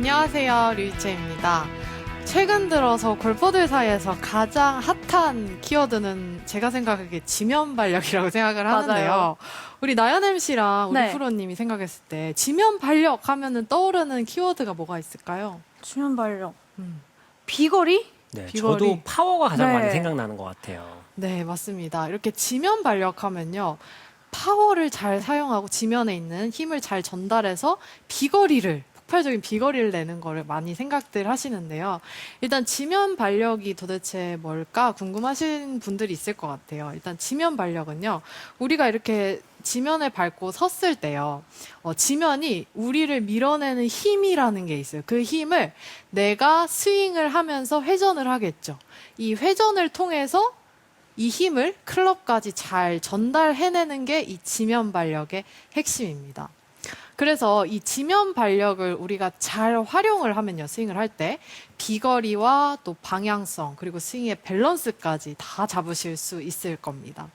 안녕하세요. 류이채입니다. 최근 들어서 골퍼들 사이에서 가장 핫한 키워드는 제가 생각하기에 지면 발력이라고 생각을 하는데요. 맞아요. 우리 나연 MC랑 우리 네. 프로님이 생각했을 때 지면 발력 하면은 떠오르는 키워드가 뭐가 있을까요? 수면 발력. 음. 비거리? 네, 비거리. 저도 파워가 가장 네. 많이 생각나는 것 같아요. 네, 맞습니다. 이렇게 지면 발력하면요. 파워를 잘 사용하고 지면에 있는 힘을 잘 전달해서 비거리를 폭발적인 비거리를 내는 거를 많이 생각들 하시는데요. 일단 지면 발력이 도대체 뭘까 궁금하신 분들이 있을 것 같아요. 일단 지면 발력은요. 우리가 이렇게 지면을 밟고 섰을 때요. 어, 지면이 우리를 밀어내는 힘이라는 게 있어요. 그 힘을 내가 스윙을 하면서 회전을 하겠죠. 이 회전을 통해서 이 힘을 클럽까지 잘 전달해내는 게 이 지면 발력의 핵심입니다. 그래서 이 지면 발력을 우리가 잘 활용을 하면요, 스윙을 할 때 비거리와 또 방향성 그리고 스윙의 밸런스까지 다 잡으실 수 있을 겁니다.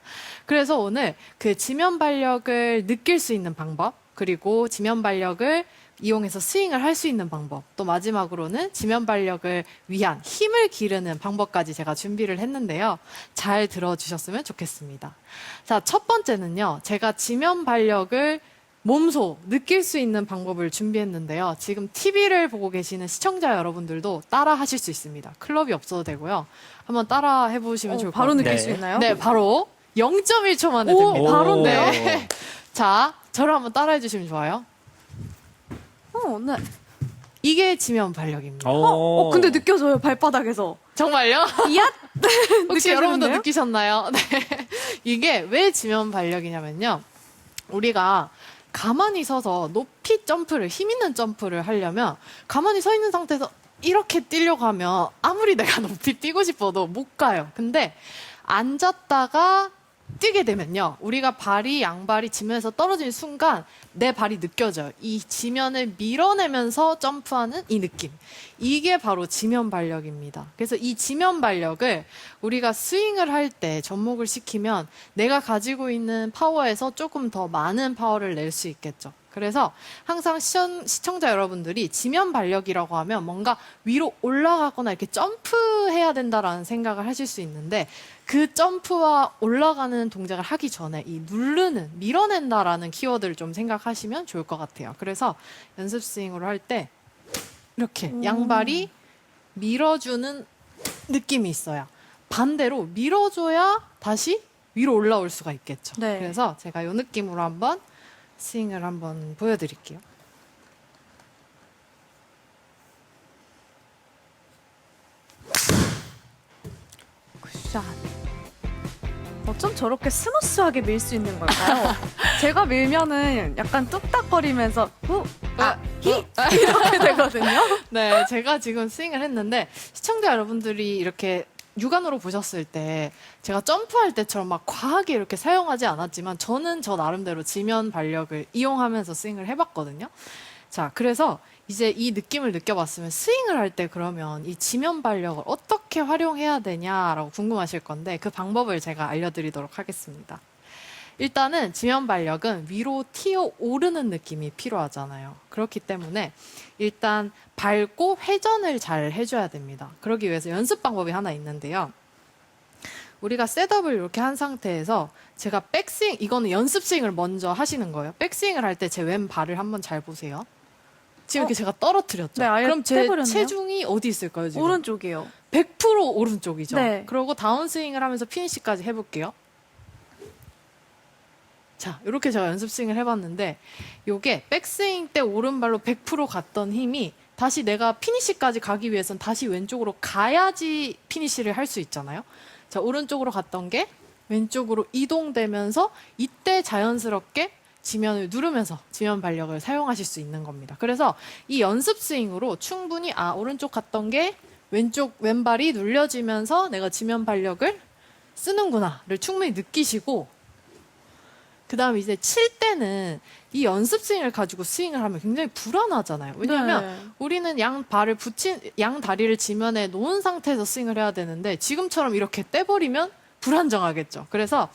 그래서 오늘 그 지면 발력을 느낄 수 있는 방법 그리고 지면 발력을 이용해서 스윙을 할 수 있는 방법 또 마지막으로는 지면 발력을 위한 힘을 기르는 방법까지 제가 준비를 했는데요. 잘 들어주셨으면 좋겠습니다. 자, 첫 번째는요. 제가 지면 발력을 몸소 느낄 수 있는 방법을 준비했는데요. 지금 TV를 보고 계시는 시청자 여러분들도 따라 하실 수 있습니다. 클럽이 없어도 되고요. 한번 따라 해보시면 어, 좋을 것 바로 같아요. 느낄 네. 수 있나요? 네, 바로 0.1초 만에 오, 됩니다. 바로인데요? 네. 자, 저를 한번 따라 해 주시면 좋아요. 어, 네. 이게 지면 발력입니다. 오. 어, 어, 근데 느껴져요, 발바닥에서. 정말요? 이야? 혹시 여러분도? 느끼셨나요? 네. 이게 왜 지면 발력이냐면요. 우리가 가만히 서서 높이 점프를, 힘 있는 점프를 하려면 가만히 서 있는 상태에서 이렇게 뛰려고 하면 아무리 내가 높이 뛰고 싶어도 못 가요. 근데 앉았다가 뛰게 되면요. 우리가 발이, 양발이 지면에서 떨어지는 순간 내 발이 느껴져요. 이 지면을 밀어내면서 점프하는 이 느낌. 이게 바로 지면 발력입니다. 그래서 이 지면 발력을 우리가 스윙을 할 때 접목을 시키면 내가 가지고 있는 파워에서 조금 더 많은 파워를 낼 수 있겠죠. 그래서 항상 시청, 시청자 여러분들이 지면 발력이라고 하면 뭔가 위로 올라가거나 이렇게 점프해야 된다라는 생각을 하실 수 있는데 그 점프와 올라가는 동작을 하기 전에 이 누르는, 밀어낸다라는 키워드를 좀 생각하시면 좋을 것 같아요. 그래서 연습 스윙으로 할 때 이렇게 음. 양발이 밀어주는 느낌이 있어요. 반대로 밀어줘야 다시 위로 올라올 수가 있겠죠. 네. 그래서 제가 이 느낌으로 한번 스윙을 한번 보여드릴게요. 어쩜 저렇게 스무스하게 밀 수 있는 걸까요? 제가 밀면은 약간 뚝딱거리면서 후, 아, 히 이렇게 되거든요. 네, 제가 지금 스윙을 했는데 시청자 여러분들이 이렇게 육안으로 보셨을 때 제가 점프할 때처럼 막 과하게 이렇게 사용하지 않았지만 저는 저 나름대로 지면 발력을 이용하면서 스윙을 해봤거든요. 자, 그래서 이제 이 느낌을 느껴봤으면 스윙을 할 때 그러면 이 지면 발력을 어떻게 활용해야 되냐라고 궁금하실 건데 그 방법을 제가 알려드리도록 하겠습니다. 일단은 지면 발력은 위로 튀어 오르는 느낌이 필요하잖아요. 그렇기 때문에 일단 밟고 회전을 잘 해줘야 됩니다. 그러기 위해서 연습 방법이 하나 있는데요. 우리가 셋업을 이렇게 한 상태에서 제가 백스윙, 이거는 연습 스윙을 먼저 하시는 거예요. 백스윙을 할 때 제 왼발을 한번 잘 보세요. 지금 어? 이렇게 제가 떨어뜨렸죠. 네, 아예 그럼 제 떼버렸네요. 체중이 어디 있을까요, 지금? 오른쪽이요. 100% 오른쪽이죠. 네. 그리고 다운스윙을 하면서 피니시까지 해볼게요. 자, 이렇게 제가 연습 스윙을 해봤는데, 요게 백스윙 때 오른발로 100% 갔던 힘이 다시 내가 피니시까지 가기 위해선 다시 왼쪽으로 가야지 피니시를 할 수 있잖아요. 자, 오른쪽으로 갔던 게 왼쪽으로 이동되면서 이때 자연스럽게 지면을 누르면서 지면 발력을 사용하실 수 있는 겁니다. 그래서 이 연습 스윙으로 충분히 아, 오른쪽 갔던 게 왼쪽 왼발이 눌려지면서 내가 지면 발력을 쓰는구나를 충분히 느끼시고 그 다음에 이제 칠 때는 이 연습 스윙을 가지고 스윙을 하면 굉장히 불안하잖아요. 왜냐하면 네. 우리는 양 발을 붙인 양 다리를 지면에 놓은 상태에서 스윙을 해야 되는데 지금처럼 이렇게 떼버리면 불안정하겠죠. 그래서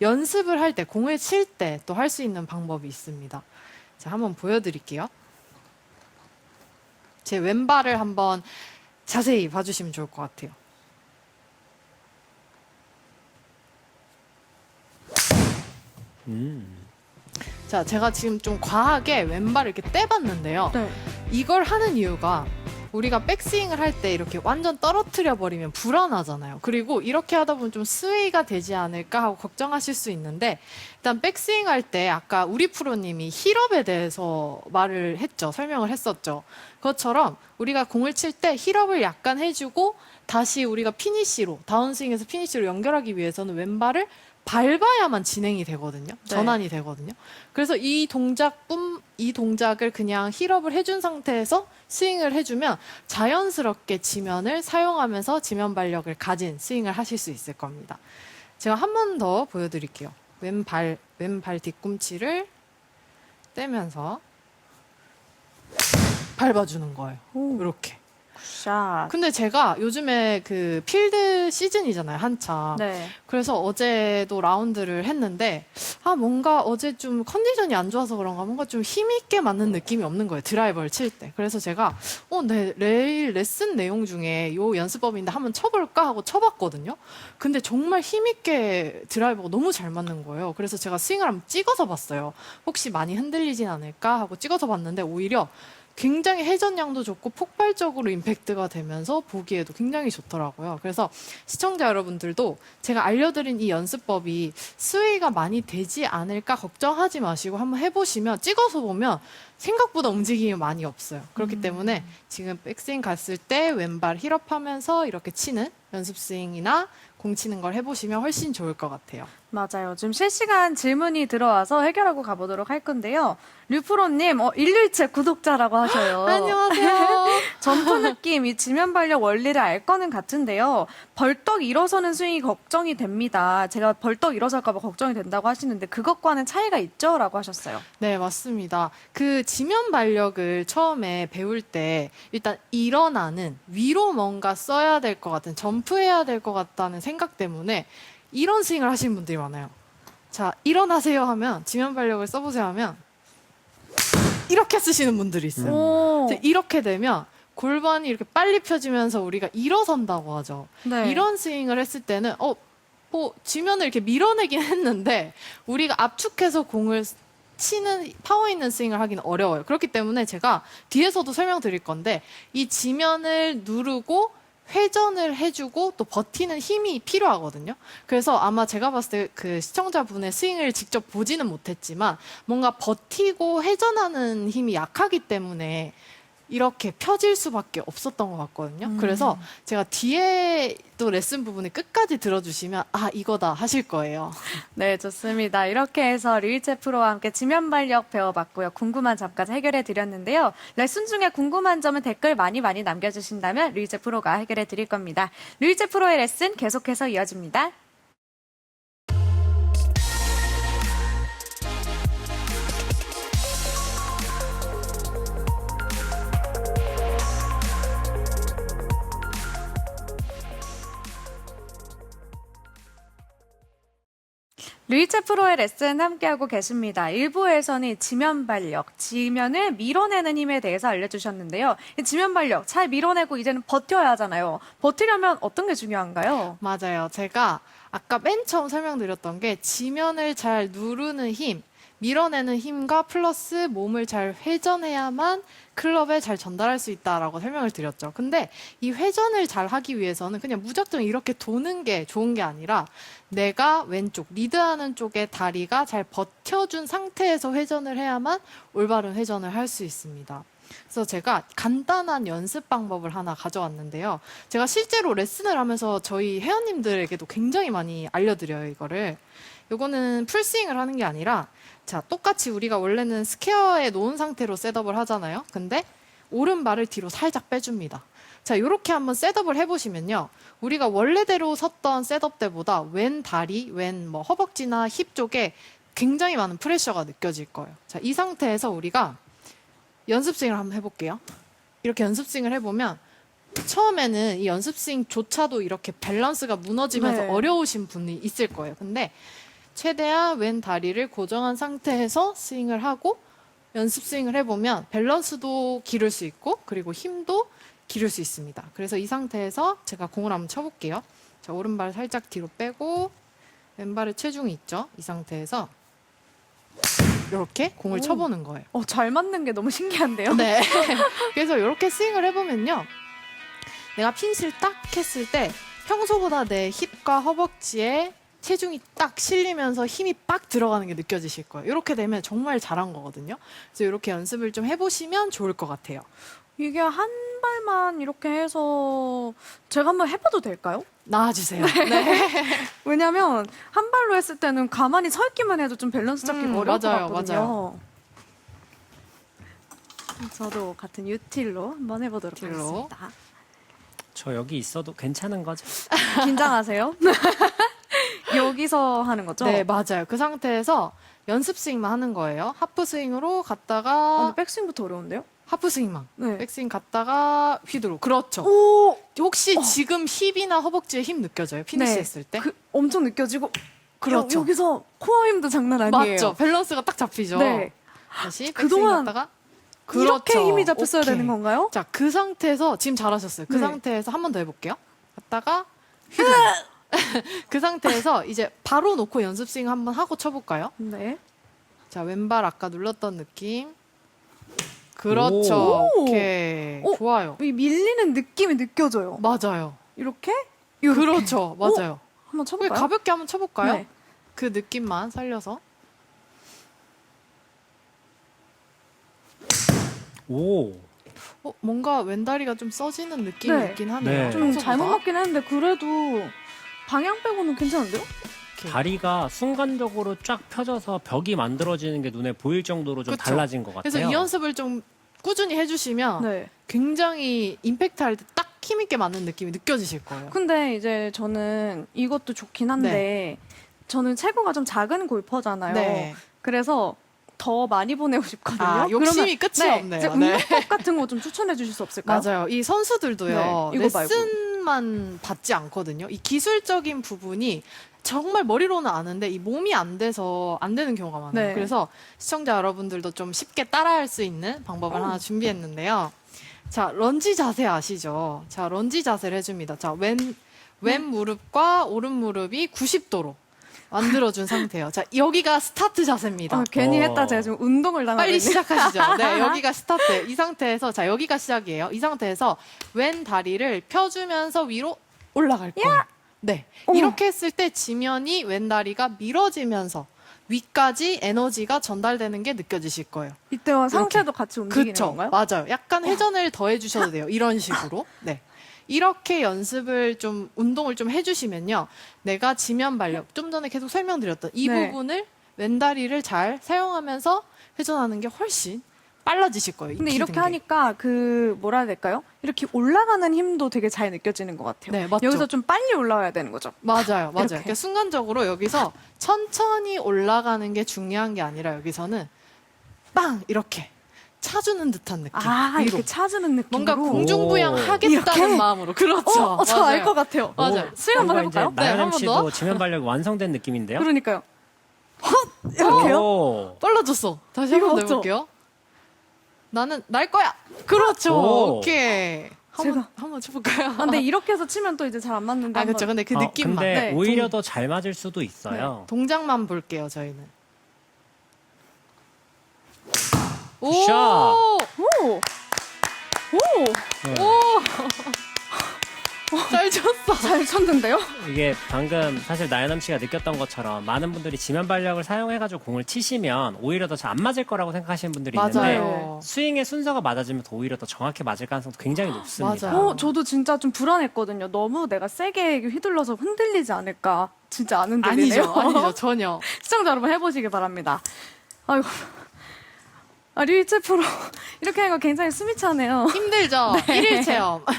연습을 할 때 공을 칠 때 또 할 수 있는 방법이 있습니다. 자, 한번 보여드릴게요. 제 왼발을 한번 자세히 봐주시면 좋을 것 같아요. 자, 제가 지금 좀 과하게 왼발을 이렇게 떼봤는데요. 네. 이걸 하는 이유가 우리가 백스윙을 할 때 이렇게 완전 떨어뜨려 버리면 불안하잖아요. 그리고 이렇게 하다 보면 좀 스웨이가 되지 않을까 하고 걱정하실 수 있는데 일단 백스윙 할 때 아까 우리 프로님이 힐업에 대해서 말을 했죠. 설명을 했었죠. 그것처럼 우리가 공을 칠 때 힐업을 약간 해주고 다시 우리가 피니시로 다운스윙에서 피니시로 연결하기 위해서는 왼발을 밟아야만 진행이 되거든요. 네. 전환이 되거든요. 그래서 이 동작뿐 이 동작을 그냥 힐업을 해준 상태에서 스윙을 해주면 자연스럽게 지면을 사용하면서 지면 발력을 가진 스윙을 하실 수 있을 겁니다. 제가 한 번 더 보여드릴게요. 왼발 왼발 뒤꿈치를 떼면서 밟아주는 거예요. 오, 이렇게. 샷. 근데 제가 요즘에 그 필드 시즌이잖아요, 한참. 네. 그래서 어제도 라운드를 했는데 아 뭔가 어제 좀 컨디션이 안 좋아서 그런가 뭔가 좀 힘있게 맞는 느낌이 없는 거예요 드라이버를 칠 때 그래서 제가 어내 레일 레슨 내용 중에 요 연습법인데 한번 쳐볼까 하고 쳐봤거든요 근데 정말 힘있게 드라이버가 너무 잘 맞는 거예요 그래서 제가 스윙을 한번 찍어서 봤어요 혹시 많이 흔들리진 않을까 하고 찍어서 봤는데 오히려 굉장히 회전량도 좋고 폭발적으로 임팩트가 되면서 보기에도 굉장히 좋더라고요. 그래서 시청자 여러분들도 제가 알려드린 이 연습법이 스웨이가 많이 되지 않을까 걱정하지 마시고 한번 해보시면 찍어서 보면 생각보다 움직임이 많이 없어요. 그렇기 때문에 지금 백스윙 갔을 때 왼발 힐업하면서 이렇게 치는 연습 스윙이나 공 치는 걸 해보시면 훨씬 좋을 것 같아요. 맞아요. 지금 실시간 질문이 들어와서 해결하고 가보도록 할 건데요. 류프로님, 어, 일일체 구독자라고 하셔요. 안녕하세요. 점프 느낌, 이 지면 발력 원리를 알 거는 같은데요. 벌떡 일어서는 스윙이 걱정이 됩니다. 제가 벌떡 일어설까봐 걱정이 된다고 하시는데 그것과는 차이가 있죠? 라고 하셨어요. 네, 맞습니다. 그 지면 발력을 처음에 배울 때 일단 일어나는 위로 뭔가 써야 될 것 같은 점프해야 될 것 같다는 생각 때문에 이런 스윙을 하시는 분들이 많아요. 자, 일어나세요 하면 지면 발력을 써보세요 하면 이렇게 쓰시는 분들이 있어요. 이렇게 되면 골반이 이렇게 빨리 펴지면서 우리가 일어선다고 하죠. 네. 이런 스윙을 했을 때는 어, 뭐 지면을 이렇게 밀어내긴 했는데 우리가 압축해서 공을 치는 파워 있는 스윙을 하기는 어려워요. 그렇기 때문에 제가 뒤에서도 설명드릴 건데 이 지면을 누르고 회전을 해주고 또 버티는 힘이 필요하거든요. 그래서 아마 제가 봤을 때 그 시청자분의 스윙을 직접 보지는 못했지만 뭔가 버티고 회전하는 힘이 약하기 때문에 이렇게 펴질 수밖에 없었던 것 같거든요. 음. 그래서 제가 뒤에 또 레슨 부분을 끝까지 들어주시면 아 이거다 하실 거예요. 네, 좋습니다. 이렇게 해서 류일체 프로와 함께 지면 발력 배워봤고요. 궁금한 점까지 해결해 드렸는데요. 레슨 중에 궁금한 점은 댓글 많이 많이 남겨주신다면 류일체 프로가 해결해 드릴 겁니다. 류일체 프로의 레슨 계속해서 이어집니다. 류이체 프로의 레슨 함께하고 계십니다. 1부에서는 지면 발력, 지면을 밀어내는 힘에 대해서 알려주셨는데요. 이 지면 발력 잘 밀어내고 이제는 버텨야 하잖아요. 버티려면 어떤 게 중요한가요? 맞아요. 제가 아까 맨 처음 설명드렸던 게 지면을 잘 누르는 힘, 밀어내는 힘과 플러스 몸을 잘 회전해야만 클럽에 잘 전달할 수 있다라고 설명을 드렸죠. 근데 이 회전을 잘 하기 위해서는 그냥 무작정 이렇게 도는 게 좋은 게 아니라 내가 왼쪽 리드하는 쪽에 다리가 잘 버텨준 상태에서 회전을 해야만 올바른 회전을 할 수 있습니다. 그래서 제가 간단한 연습 방법을 하나 가져왔는데요. 제가 실제로 레슨을 하면서 저희 회원님들에게도 굉장히 많이 알려드려요, 이거를. 요거는 풀스윙을 하는 게 아니라, 자, 똑같이 우리가 원래는 스퀘어에 놓은 상태로 셋업을 하잖아요. 근데 오른발을 뒤로 살짝 빼줍니다. 자, 요렇게 한번 셋업을 해보시면요. 우리가 원래대로 섰던 셋업 때보다 왼 다리, 왼 뭐 허벅지나 힙 쪽에 굉장히 많은 프레셔가 느껴질 거예요. 자, 이 상태에서 우리가 연습 스윙을 한번 해볼게요. 이렇게 연습 스윙을 해보면 처음에는 이 연습 스윙조차도 이렇게 밸런스가 무너지면서 네. 어려우신 분이 있을 거예요. 근데 최대한 왼 다리를 고정한 상태에서 스윙을 하고 연습 스윙을 해보면 밸런스도 기를 수 있고 그리고 힘도 기를 수 있습니다. 그래서 이 상태에서 제가 공을 한번 쳐볼게요. 자, 오른발 살짝 뒤로 빼고 왼발에 체중이 있죠. 이 상태에서 이렇게 공을 오. 쳐보는 거예요. 어, 잘 맞는 게 너무 신기한데요? 네. 그래서 이렇게 스윙을 해보면요. 내가 핀실 딱 했을 때 평소보다 내 힙과 허벅지에 체중이 딱 실리면서 힘이 빡 들어가는 게 느껴지실 거예요. 이렇게 되면 정말 잘한 거거든요. 그래서 이렇게 연습을 좀 해보시면 좋을 것 같아요. 이게 한 발만 이렇게 해서 제가 한번 해봐도 될까요? 나와주세요. 네. 왜냐면 한 발로 했을 때는 가만히 서 있기만 해도 좀 밸런스 잡기가 음, 어려울 맞아요, 것 같거든요. 저도 같은 유틸로 한번 해보도록 유틸로. 하겠습니다. 저 여기 있어도 괜찮은 거죠? 긴장하세요? 여기서 하는 거죠? 네, 맞아요. 그 상태에서 연습 스윙만 하는 거예요. 하프 스윙으로 아, 갔다가 근데 백스윙부터 어려운데요? 하프 스윙만. 네. 백스윙 갔다가 휘두르. 그렇죠. 오! 혹시 지금 힙이나 허벅지에 힘 느껴져요? 피니시 네. 했을 때? 그 엄청 느껴지고 그렇죠. 여, 기서 코어 힘도 장난 아니에요. 맞죠. 밸런스가 딱 잡히죠. 네. 다시 그동안 그동안 갔다가 이렇게 힘이 잡혔어야 오케이. 되는 건가요? 자, 그 상태에서 지금 잘하셨어요. 그 네. 상태에서 한 번 더 해볼게요. 갔다가 휘두르. 그 상태에서 이제 바로 놓고 연습 스윙 한번 하고 쳐볼까요? 네. 자, 왼발 아까 눌렀던 느낌. 그렇죠. 오. 오케이. 오. 좋아요. 이 밀리는 느낌이 느껴져요. 맞아요. 이렇게? 이렇게. 그렇죠. 맞아요. 한번 쳐볼까요? 가볍게 한번 쳐볼까요? 네. 그 느낌만 살려서. 오. 어, 뭔가 왼다리가 좀 써지는 느낌이 네. 있긴 하네요. 네. 좀 평소보다. 잘못 맞긴 했는데 그래도 방향 빼고는 괜찮은데요? 이렇게. 다리가 순간적으로 쫙 펴져서 벽이 만들어지는 게 눈에 보일 정도로 좀 그쵸. 달라진 것 같아요. 그래서 이 연습을 좀 꾸준히 해주시면 네. 굉장히 임팩트 할 때 딱 힘있게 맞는 느낌이 느껴지실 거예요. 근데 이제 저는 이것도 좋긴 한데 저는 체구가 좀 작은 골퍼잖아요. 네. 그래서 더 많이 보내고 싶거든요. 아, 욕심이 그러면, 끝이 네, 없네요. 이제 네. 운동법 같은 거 좀 추천해 주실 수 없을까요? 맞아요. 이 선수들도요. 네, 이거 말고. 레슨 만 받지 않거든요. 이 기술적인 부분이 정말 머리로는 아는데 이 몸이 안 돼서 안 되는 경우가 많아요. 네. 그래서 시청자 여러분들도 좀 쉽게 따라할 수 있는 방법을 하나 준비했는데요. 자, 런지 자세 아시죠? 자, 런지 자세를 해줍니다. 자, 왼, 왼 무릎과 오른 무릎이 90도로 만들어준 상태예요. 자, 여기가 스타트 자세입니다. 아, 괜히 어. 했다 제가 지금 운동을 당하고 빨리 있네요. 시작하시죠. 네, 여기가 스타트. 이 상태에서 자 여기가 시작이에요. 이 상태에서 왼 다리를 펴주면서 위로 올라갈 거예요. 네, 어머. 이렇게 했을 때 지면이 왼 다리가 밀어지면서 위까지 에너지가 전달되는 게 느껴지실 거예요. 이때와 상체도 같이 움직이는 그렇죠, 건가요? 맞아요. 약간 회전을 더 해 주셔도 돼요. 이런 식으로. 네. 이렇게 연습을 좀 운동을 좀 해주시면요, 내가 지면 발력 좀 전에 계속 설명드렸던 이 네. 부분을 왼다리를 잘 사용하면서 회전하는 게 훨씬 빨라지실 거예요. 근데 이렇게 게. 하니까 그 뭐라 해야 될까요? 이렇게 올라가는 힘도 되게 잘 느껴지는 것 같아요. 네, 맞죠. 여기서 좀 빨리 올라와야 되는 거죠. 맞아요, 맞아요. 그러니까 순간적으로 여기서 천천히 올라가는 게 중요한 게 아니라 여기서는 빵 이렇게 차주는 듯한 느낌. 아 위로. 이렇게 찾는 느낌으로. 뭔가 공중부양 오. 하겠다는 이렇게? 마음으로. 그렇죠. 어, 저 알 맞아요. 것 같아요. 맞아요. 수영 한번 이제 해볼까요? 네, 나연 한번 씨도 더. 지면 발력이 완성된 느낌인데요. 그러니까요. 헛 이렇게요? 오. 빨라졌어. 다시 이거 한번 더 맞죠? 해볼게요. 나는 날 거야. 그렇죠. 오. 오 케이. 한번 제가- 한번 쳐볼까요? 아, 근데 이렇게 해서 치면 또 이제 잘 안 맞는데. 아. 그렇죠. 근데 그 어, 느낌만. 근데 네, 오히려 동- 더잘 맞을 수도 있어요. 동작만 볼게요. 저희는. 오. 오. 오. 네. 잘 쳤어. 잘 쳤는데요? 이게 방금 사실 나연남 씨가 느꼈던 것처럼 많은 분들이 지면 발력을 사용해가지고 공을 치시면 오히려 더 잘 안 맞을 거라고 생각하시는 분들이 있는데 맞아요. 스윙의 순서가 맞아지면 더 오히려 더 정확히 맞을 가능성도 굉장히 높습니다. 맞아요. 어, 저도 진짜 좀 불안했거든요. 너무 내가 세게 휘둘러서 흔들리지 않을까. 진짜 안 흔들리네요. 아니죠. 아니죠. 전혀. 시청자 여러분 해보시기 바랍니다. 아이고. 아, 류이체 프로. 이렇게 하는 거 굉장히 숨이 차네요. 힘들죠. 일일 체험.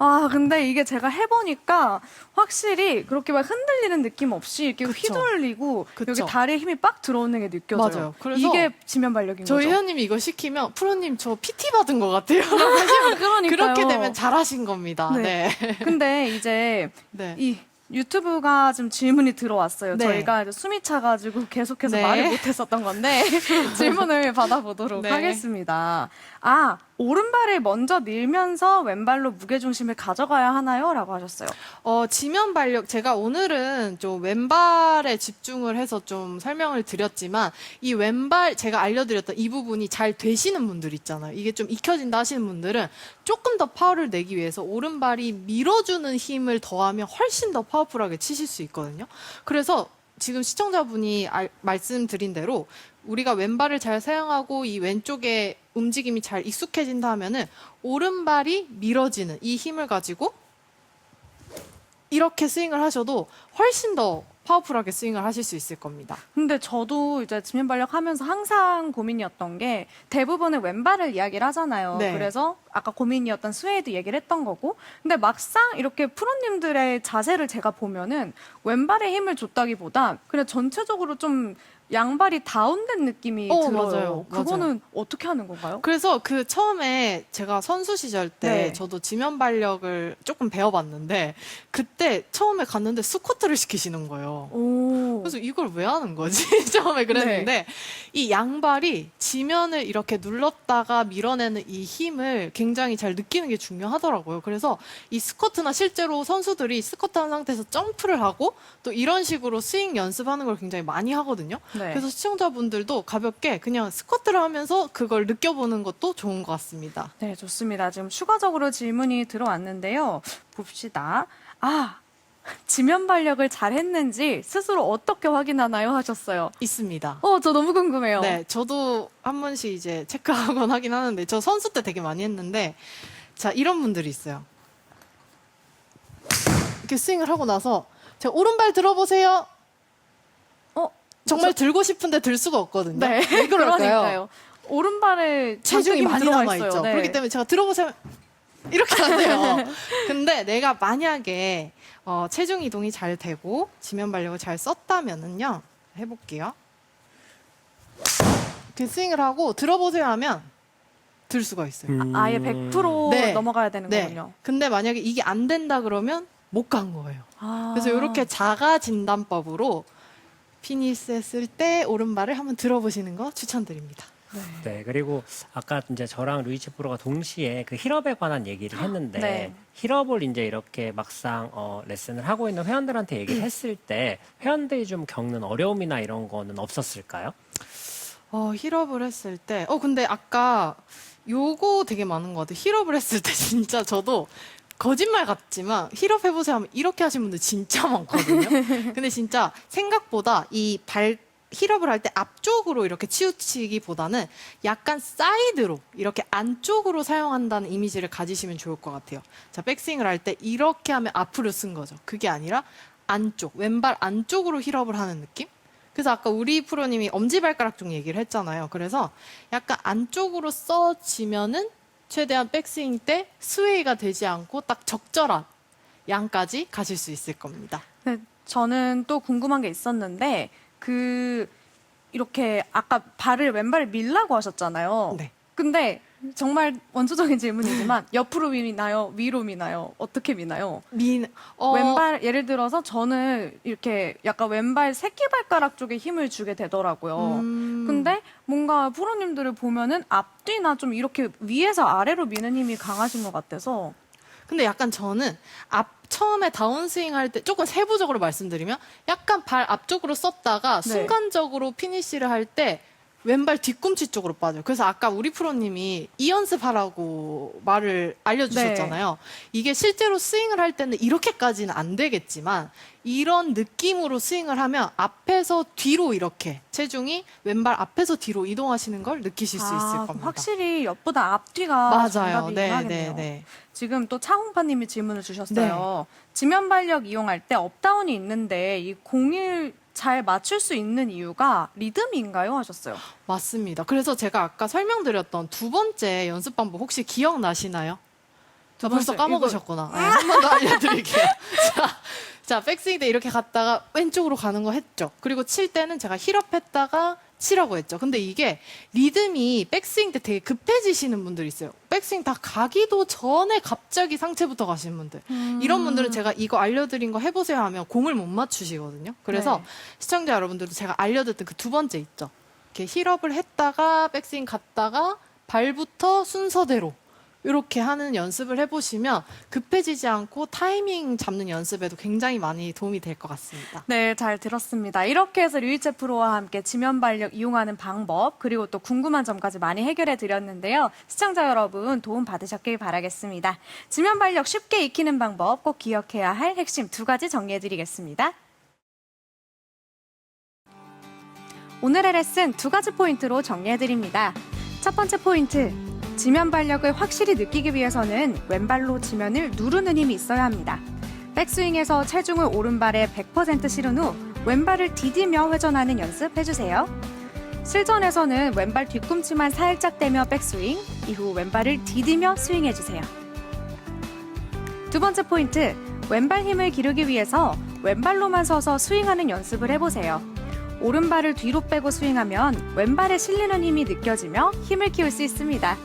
아, 근데 이게 제가 해보니까 확실히 그렇게 막 흔들리는 느낌 없이 이렇게 그쵸. 휘둘리고 그쵸. 여기 다리에 힘이 빡 들어오는 게 느껴져요. 맞아요. 그래서 이게 지면 발력인 저희 거죠. 회원님이 이거 시키면 프로님 저 PT 받은 것 같아요. 그러니까요. 그렇게 되면 잘하신 겁니다. 네. 네. 근데 이제 네. 이 유튜브가 지금 질문이 들어왔어요. 네. 저희가 이제 숨이 차가지고 계속해서 네. 말을 못했었던 건데 질문을 받아보도록 네. 하겠습니다. 아 오른발을 먼저 밀면서 왼발로 무게 중심을 가져가야 하나요?라고 하셨어요. 어, 지면 발력, 제가 오늘은 좀 왼발에 집중을 해서 좀 설명을 드렸지만, 이 왼발, 제가 알려드렸던 이 부분이 잘 되시는 분들 있잖아요. 이게 좀 익혀진다 하시는 분들은 조금 더 파워를 내기 위해서 오른발이 밀어주는 힘을 더하면 훨씬 더 파워풀하게 치실 수 있거든요. 그래서 지금 시청자분이 알- 말씀드린 대로 우리가 왼발을 잘 사용하고 이 왼쪽에 움직임이 잘 익숙해진다 하면은 오른발이 밀어지는 이 힘을 가지고 이렇게 스윙을 하셔도 훨씬 더 파워풀하게 스윙을 하실 수 있을 겁니다. 근데 저도 이제 지면 발력 하면서 항상 고민이었던 게 대부분은 왼발을 이야기를 하잖아요. 네. 그래서 아까 고민이었던 스웨이드 얘기를 했던 거고. 근데 막상 이렇게 프로님들의 자세를 제가 보면은 왼발에 힘을 줬다기보다 그냥 전체적으로 좀 양발이 다운된 느낌이 어, 들어요. 맞아요. 그거는 어떻게 하는 건가요? 그래서 그 처음에 제가 선수 시절 때 네. 저도 지면 발력을 조금 배워봤는데 그때 처음에 갔는데 스쿼트를 시키시는 거예요. 오. 그래서 이걸 왜 하는 거지? 처음에 그랬는데 이 양발이 지면을 이렇게 눌렀다가 밀어내는 이 힘을 굉장히 잘 느끼는 게 중요하더라고요. 그래서 이 스쿼트나 실제로 선수들이 스쿼트 한 상태에서 점프를 하고 또 이런 식으로 스윙 연습하는 걸 굉장히 많이 하거든요. 네. 그래서 시청자분들도 가볍게 그냥 스쿼트를 하면서 그걸 느껴보는 것도 좋은 것 같습니다. 네, 좋습니다. 지금 추가적으로 질문이 들어왔는데요. 봅시다. 아, 지면 발력을 잘 했는지 스스로 어떻게 확인하나요? 하셨어요. 있습니다. 어, 저 너무 궁금해요. 네, 저도 한 번씩 이제 체크하곤 하긴 하는데 저 선수 때 되게 많이 했는데 자 이런 분들이 있어요. 이렇게 스윙을 하고 나서 자 오른발 들어보세요. 어, 정말 들고 싶은데 들 수가 없거든요. 네. 왜 그럴까요? 그러니까요. 오른발에 체중이 많이 남아. 있죠. 네. 그렇기 때문에 제가 들어보세요. 이렇게 안 돼요. 근데 내가 만약에 어, 체중 이동이 잘 되고 지면 발력을 잘 썼다면은요. 해볼게요. 이렇게 스윙을 하고 들어보세요 하면 들 수가 있어요. 음. 아예 100% 네. 넘어가야 되는 네. 거군요. 근데 만약에 이게 안 된다 그러면 못 간 거예요. 아. 그래서 이렇게 자가 진단법으로 피니스 했을 때 오른발을 한번 들어보시는 거 추천드립니다. 네, 그리고 아까 이제 저랑 루이치 프로가 동시에 그 힐업에 관한 얘기를 했는데 네. 힐업을 이제 이렇게 막상 어, 레슨을 하고 있는 회원들한테 얘기를 했을 때 회원들이 좀 겪는 어려움이나 이런 거는 없었을까요? 어, 힐업을 했을 때, 어, 근데 아까 요거 되게 많은 것 같아요. 힐업을 했을 때 진짜 저도 거짓말 같지만 힐업 해보세요 하면 이렇게 하신 분들 진짜 많거든요. 근데 진짜 생각보다 이 발, 힐업을 할 때 앞쪽으로 이렇게 치우치기보다는 약간 사이드로 이렇게 안쪽으로 사용한다는 이미지를 가지시면 좋을 것 같아요. 자, 백스윙을 할 때 이렇게 하면 앞으로 쓴 거죠. 그게 아니라 안쪽, 왼발 안쪽으로 힐업을 하는 느낌? 그래서 아까 우리 프로님이 엄지발가락 쪽 얘기를 했잖아요. 그래서 약간 안쪽으로 써지면은 최대한 백스윙 때 스웨이가 되지 않고 딱 적절한 양까지 가실 수 있을 겁니다. 네, 저는 또 궁금한 게 있었는데 그 이렇게 아까 발을 왼발을 밀라고 하셨잖아요. 네. 근데 정말 원초적인 질문이지만 옆으로 미나요? 위로 미나요? 어떻게 미나요? 민, 어, 왼발 예를 들어서 저는 이렇게 약간 왼발 새끼발가락 쪽에 힘을 주게 되더라고요. 음, 근데 뭔가 프로님들을 보면은 앞뒤나 좀 이렇게 위에서 아래로 미는 힘이 강하신 것 같아서 근데 약간 저는 앞 처음에 다운스윙 할 때 조금 세부적으로 말씀드리면 약간 발 앞쪽으로 썼다가 네. 순간적으로 피니쉬를 할 때 왼발 뒤꿈치 쪽으로 빠져요. 그래서 아까 우리 프로님이 이 연습하라고 말을 알려주셨잖아요. 이게 실제로 스윙을 할 때는 이렇게까지는 안 되겠지만 이런 느낌으로 스윙을 하면 앞에서 뒤로 이렇게 체중이 왼발 앞에서 뒤로 이동하시는 걸 느끼실 수 있을 아, 겁니다. 확실히 옆보다 앞뒤가 맞아요. 네, 하겠네요. 네, 네. 지금 또 차홍파님이 질문을 주셨어요. 지면 발력 이용할 때 업다운이 있는데 이 공을 잘 맞출 수 있는 이유가 리듬인가요? 하셨어요. 맞습니다. 그래서 제가 아까 설명드렸던 두 번째 연습 방법 혹시 기억나시나요? 저두 벌써 번째, 까먹으셨구나. 네, 한 번 더 알려드릴게요. 자, 자, 백스윙 때 이렇게 갔다가 왼쪽으로 가는 거 했죠. 그리고 칠 때는 제가 힐업 했다가 치라고 했죠. 근데 이게 리듬이 백스윙 때 되게 급해지시는 분들 있어요. 백스윙 다 가기도 전에 갑자기 상체부터 가시는 분들. 이런 분들은 제가 이거 알려드린 거 해보세요 하면 공을 못 맞추시거든요. 그래서 네. 시청자 여러분들도 제가 알려드렸던 그 두 번째 있죠. 이렇게 힐업을 했다가 백스윙 갔다가 발부터 순서대로 이렇게 하는 연습을 해보시면 급해지지 않고 타이밍 잡는 연습에도 굉장히 많이 도움이 될 것 같습니다. 네, 잘 들었습니다. 이렇게 해서 류일재 프로와 함께 지면 발력 이용하는 방법, 그리고 또 궁금한 점까지 많이 해결해 드렸는데요. 시청자 여러분 도움 받으셨길 바라겠습니다. 지면 발력 쉽게 익히는 방법 꼭 기억해야 할 핵심 두 가지 정리해 드리겠습니다. 오늘의 레슨 두 가지 포인트로 정리해 드립니다. 첫 번째 포인트. 지면 발력을 확실히 느끼기 위해서는 왼발로 지면을 누르는 힘이 있어야 합니다. 백스윙에서 체중을 오른발에 100% 실은 후 왼발을 디디며 회전하는 연습 해주세요. 실전에서는 왼발 뒤꿈치만 살짝 대며 백스윙, 이후 왼발을 디디며 스윙해주세요. 두 번째 포인트, 왼발 힘을 기르기 위해서 왼발로만 서서 스윙하는 연습을 해보세요. 오른발을 뒤로 빼고 스윙하면 왼발에 실리는 힘이 느껴지며 힘을 키울 수 있습니다.